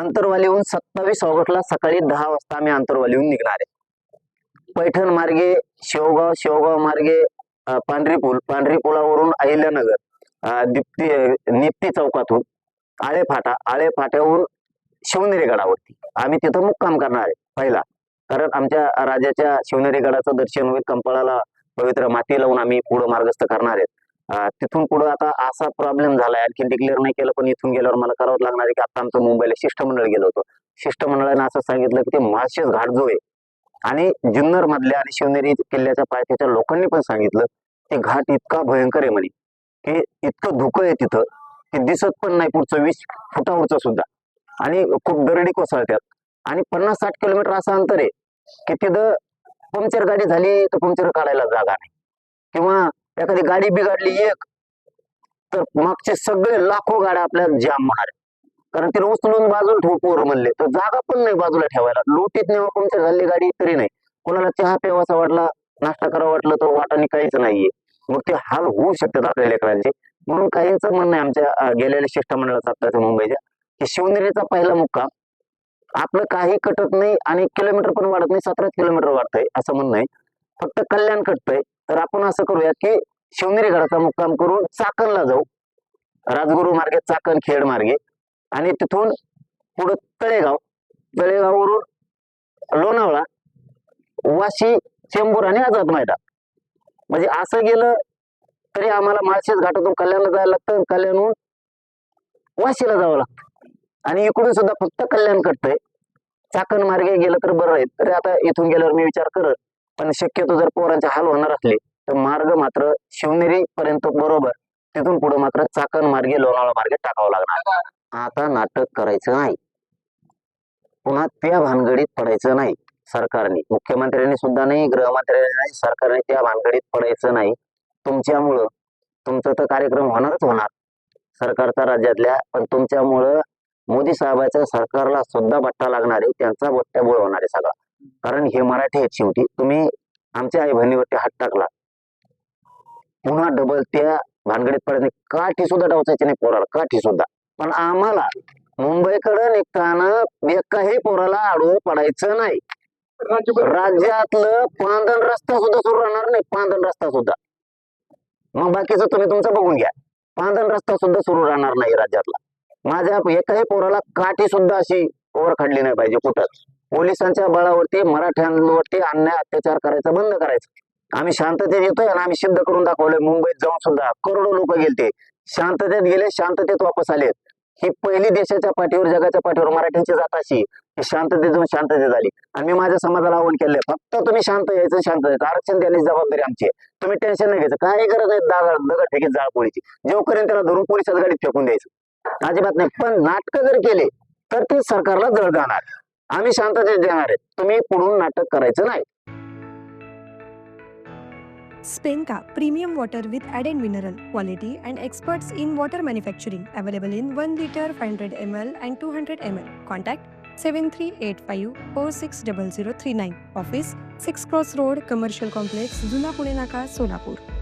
आंतरवालीहून सत्तावीस ऑगस्टला सकाळी दहा वाजता आम्ही आंतरवालीहून निघणार आहे. पैठण मार्गे शेवगाव शेवगाव मार्गे पांढरी पूल पांढरी पुलावरून अहिल्यानगर दिप्ती दीप्ती निप्ती चौकातून आळे फाटा आळे फाट्यावरून शिवनेरी गडावरती. आम्ही तिथं मुक्काम करणार आहे पहिला. कारण आमच्या राजाच्या शिवनेरी गडाचं दर्शन होईल कंपाळाला पवित्र माती लावून आम्ही पुढं मार्गस्थ करणार आहेत. तिथून पुढं आता असा प्रॉब्लेम झालाय. आणखी डिक्लेअर नाही केलं पण इथून गेल्यावर मला करावं लागणार आहे की आता आमचं मुंबईला शिष्टमंडळ गेलो होतो. शिष्टमंडळाने असं सांगितलं की ते माळशेज घाट जो आहे. आणि जुन्नर मधल्या आणि शिवनेरी किल्ल्याच्या पायथ्याच्या लोकांनी पण सांगितलं ते घाट इतका भयंकर आहे म्हणे. की इतकं धुकं आहे तिथं की दिसत पण नाही पुढचं वीस फुटावरचं सुद्धा. आणि खूप दरडी कोसळत्यात आणि पन्नास साठ किलोमीटर असं अंतर आहे की तिथं पंक्चर गाडी झाली तर पंक्चर काढायला जागा नाही. किंवा एखादी गाडी बिघडली एक तर मागचे सगळे लाखो गाड्या आपल्याला जाम होणार कारण तिला उचलून बाजूला ठेवू पोर म्हणले तर जागा पण नाही बाजूला ठेवायला. लोटीत नेवा पंक्चर झाली गाडी तरी नाही. कोणाला चहा प्यावासा वाटला नाश्ता करावा वाटलं तर वाटाने काहीच नाहीये. मग ते हाल होऊ शकतात आपल्या लेकरांचे. म्हणून काहीच म्हणणं आहे आमच्या गेलेल्या शिष्टमंडळाचा आत्ताच्या मुंबईच्या की शिवनेरीचा पहिला मुक्काम आपलं काही कटत नाही आणि किलोमीटर पण वाढत नाही सतरा किलोमीटर वाढतंय असं म्हणणं आहे. फक्त कल्याण कटतंय. तर आपण असं करूया की शिवनेरी गडाचा मुक्काम करून चाकणला जाऊ. राजगुरू मार्गे चाकण खेड मार्गे. आणि तिथून पुढं तळेगाव. तळेगाववरून लोणावळा वाशी चेंबूर आणि आझाद मैदान. म्हणजे असं गेलं तरी आम्हाला माळशेज घाटातून कल्याणला जायला लागतं कल्याणहून वाशीला जावं लागतं. आणि इकडून सुद्धा फक्त कल्याण कटतंय. चाकण मार्गे गेलं तर बरं आहे. तरी आता इथून गेल्यावर मी विचार करत पण शक्यतो जर पोरांचे हाल होणार असले तर मार्ग मात्र शिवनेरी पर्यंत बरोबर. तिथून पुढे मात्र चाकण मार्गे लोणावळा मार्गे टाकावं लागणार. आता नाटक करायचं नाही. पुन्हा त्या भानगडीत पडायचं नाही सरकारने. मुख्यमंत्र्यांनी सुद्धा नाही गृहमंत्र्यांनी नाही सरकारने त्या भानगडीत पडायचं नाही. तुमच्यामुळं तुमचं तर कार्यक्रम होणारच होणार. सरकारचा राज्यातल्या पण तुमच्यामुळं मोदी साहेबाच्या सरकारला सुद्धा बट्टा लागणार आहे. त्यांचा बट्ट्याबोळ होणार आहे सगळा. कारण हे मराठी आहेत शेवटी. तुम्ही आमच्या आई बहिणीवरती हात टाकला. पुन्हा डबल त्या भानगडीत पडत नाही. काठी सुद्धा डावचायची नाही पोराला काठी सुद्धा. पण आम्हाला मुंबईकडे निघताना एकाही पोराला आडवं पडायचं नाही. राज्यातलं पांदन रस्ता सुद्धा सुरू राहणार नाही पांदन रस्ता सुद्धा. मग बाकीचं तुम्ही तुमचं बघून घ्या. पांदन रस्ता सुद्धा सुरू राहणार नाही राज्यातला. माझ्या एकाही पोराला काठी सुद्धा अशी ओवर काढली नाही पाहिजे कुठंच पोलिसांच्या बळावरती मराठ्यांवरती अन्याय अत्याचार करायचा बंद करायचं. आम्ही शांततेत येतोय आणि आम्ही सिद्ध करून दाखवलंय. मुंबईत जाऊन सुद्धा करोडो लोक गेलते. शांततेत गेले शांततेत वापस आले. ही पहिली देशाच्या पाठीवर जगाच्या पाठीवर मराठ्यांची जात अशी. ही शांततेत जाऊन शांततेत आली. आणि मी माझ्या समाजाला आव्हान केलंय. फक्त तुम्ही शांत यायचं शांत यायचं. आरक्षण देण्याची जबाबदारी आमची तुम्ही टेन्शन नाही घ्यायचं. काही गरज नाही दगड दगड फेकीत जाळपोळीची जेवपर्यंत त्याला धरून पोलिसात गाडीत फेकून द्यायचं. अजिबात नाही. पण नाटक जर केले तर ते सरकारला जळ जाणार. आम्ही शांततेत देणार आहे. तुम्ही पुढून नाटक करायचं नाही. स्पेनका premium water with add end mineral quality and experts in water manufacturing available in one litre five hundred M L and two hundred M L contact seven three eight five four six double zero three nine office six cross road commercial complex जुना पुणे नाका सोलापूर